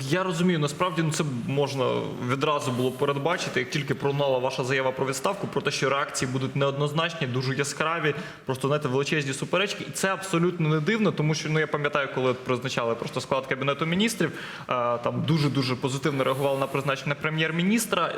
Я розумію, насправді ну, це можна відразу було передбачити, як тільки пролунала ваша заява про відставку, про те, що реакції будуть неоднозначні, дуже яскраві, просто знаєте, величезні суперечки. І це абсолютно не дивно, тому що ну я пам'ятаю, коли призначали просто склад кабінету міністрів, е, там дуже дуже позитивно реагували на призначення прем'єр-міністра.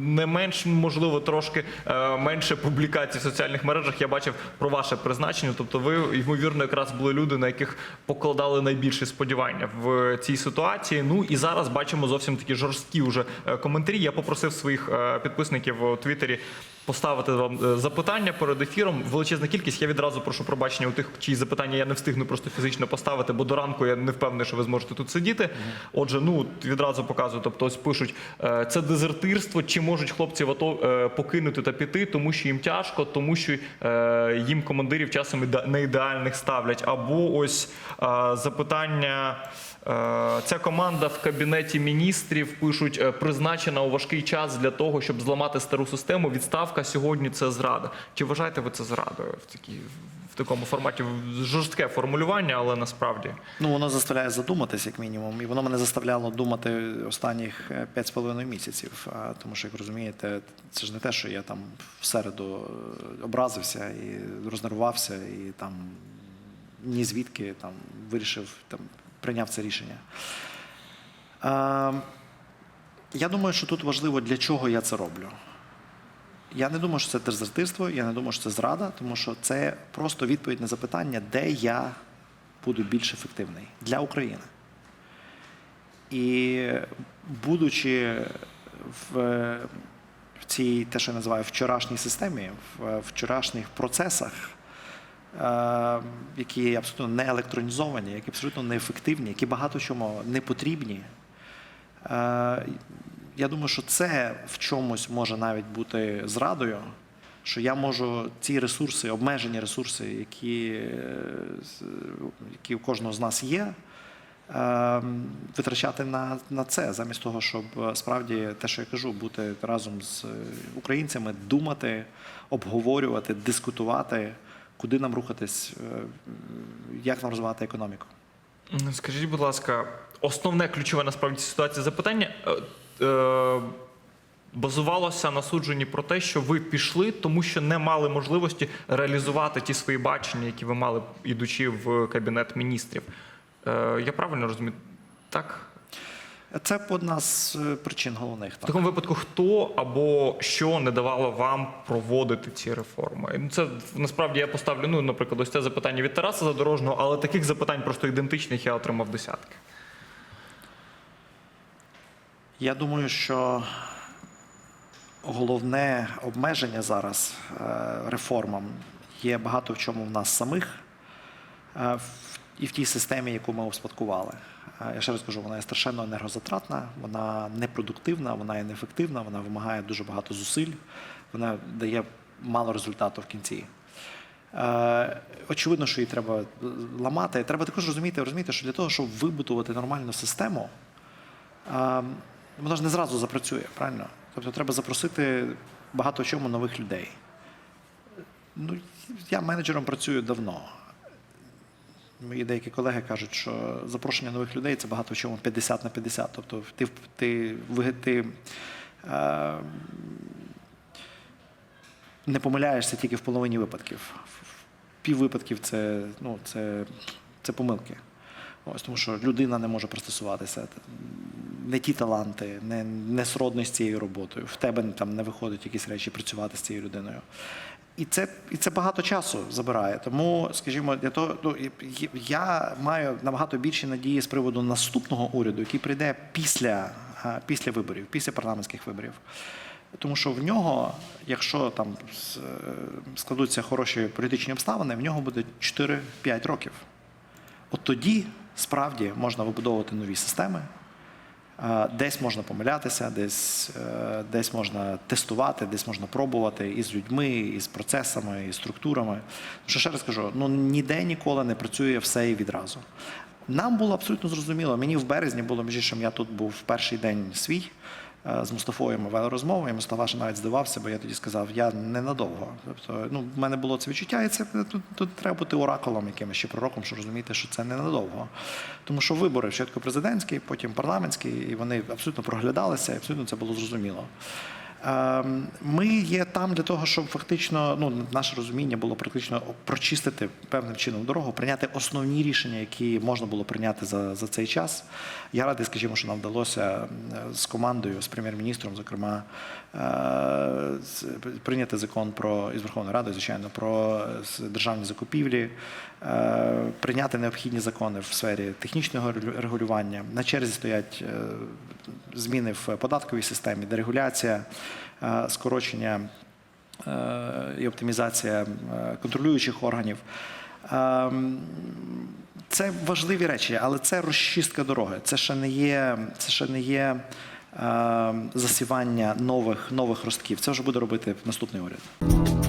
Не менш можливо трошки е, менше публікацій в соціальних мережах. Я бачив про ваше призначення. Тобто, ви ймовірно якраз були люди, на яких покладали найбільше сподівання в цій ситуації. Ну і зараз бачимо зовсім такі жорсткі вже е, коментарі. Я попросив своїх е, підписників у Твіттері поставити вам е, запитання перед ефіром. Величезна кількість. Я відразу прошу пробачення у тих, чиї запитання я не встигну просто фізично поставити, бо до ранку я не впевнений, що ви зможете тут сидіти. Отже, ну відразу показую. Тобто, ось пишуть е, це дезертирство. Чи можуть хлопці в АТО е, покинути та піти, тому що їм тяжко, тому що їм командирів часом не ідеальних ставлять. Або ось запитання. Е, Ця команда в кабінеті міністрів пишуть е, призначена у важкий час для того, щоб зламати стару систему. Відставка сьогодні це зрада. Чи вважаєте ви це зрадою в такій в такому форматі? Жорстке формулювання, але насправді Ну, воно заставляє задуматись, як мінімум, і воно мене заставляло думати останніх е, п'ять з половиною місяців. Тому що, як розумієте, це ж не те, що я там в середу е, образився і рознервувався, і там ні звідки там вирішив там прийняв це рішення. А, я думаю, що тут важливо, для чого я це роблю. Я не думаю, що це дезертирство, я не думаю, що це зрада, тому що це просто відповідь на запитання, де я буду більш ефективний для України. І будучи в, в цій, те, що я називаю вчорашній системі, в вчорашніх процесах, які є абсолютно не електронізовані, які абсолютно неефективні, які багато чому не потрібні. Е, Я думаю, що це в чомусь може навіть бути зрадою, що я можу ці ресурси, обмежені ресурси, які, е, які у кожного з нас є, е, витрачати на, на це, замість того, щоб е, справді те, що я кажу, бути разом з українцями, думати, обговорювати, дискутувати, куди нам рухатись, е, як нам розвивати економіку. Скажіть, будь ласка, основне ключове насправді цій ситуації запитання. е, е, Базувалося на судженні про те, що ви пішли, тому що не мали можливості реалізувати ті свої бачення, які ви мали, ідучи в кабінет міністрів. Я правильно розумію? Так? Це одна з е, причин головних. В такому випадку, хто або що не давало вам проводити ці реформи? Ну, Це насправді я поставлю, ну, наприклад, ось це запитання від Тараса Задорожного, але таких запитань просто ідентичних я отримав десятки. Я думаю, що головне обмеження зараз е, реформам є багато в чому в нас самих е, і в тій системі, яку ми успадкували. Е, Я ще раз кажу, вона є страшенно енергозатратна, вона непродуктивна, вона є неефективна, вона вимагає дуже багато зусиль, вона дає мало результату в кінці. Е, Очевидно, що її треба ламати. Треба також розуміти, розуміти, що для того, щоб вибудувати нормальну систему, а, воно ж не зразу запрацює, правильно? Тобто треба запросити багато чому нових людей. Ну, я менеджером працюю давно. Мої деякі колеги кажуть, що запрошення нових людей це багато в чому 50 на 50. Тобто ти, ти, ти е, не помиляєшся тільки в половині випадків. В пів випадків це, ну, це, це помилки. Ось, тому що людина не може пристосуватися. Не ті таланти, не, не сродний з цією роботою. В тебе там не виходить якісь речі працювати з цією людиною. І це, і це багато часу забирає. Тому, скажімо, для того, ну, я маю набагато більші надії з приводу наступного уряду, який прийде після, після виборів, після парламентських виборів. Тому що в нього, якщо там складуться хороші політичні обставини, в нього буде 4-5 років. От тоді справді можна вибудовувати нові системи. Десь можна помилятися, десь, е, десь можна тестувати, десь можна пробувати і з людьми, і з процесами, і з структурами. Що ще раз кажу, ну ніде ніколи не працює все і відразу. Нам було абсолютно зрозуміло. Мені в березні було між іншим, я тут був в перший день свій. Е, з Мустафою ми вели розмову, і Мустафа ще навіть здивався, бо я тоді сказав, я ненадовго. Тобто, ну, в мене було це відчуття, і це тут, тут треба бути оракулом, якимось ще пророком, щоб розуміти, що це ненадовго. Тому що вибори спочатку президентські, потім парламентські, і вони абсолютно проглядалися, і абсолютно це було зрозуміло. Ем, Ми є там для того, щоб фактично ну, наше розуміння було практично прочистити певним чином дорогу, прийняти основні рішення, які можна було прийняти за, за цей час. Я радий, скажімо, що нам вдалося з командою, з прем'єр-міністром, зокрема, е, прийняти закон про із Верховною Радою, звичайно, про е, державні закупівлі, е, прийняти необхідні закони в сфері технічного регулювання. На черзі стоять е, зміни в податковій системі, дерегуляція, е, скорочення е, і оптимізація е, контролюючих органів. Ем, Це важливі речі, але це розчистка дороги. Це ще не є, це ще не є е, засівання нових, нових ростків. Це вже буде робити наступний уряд.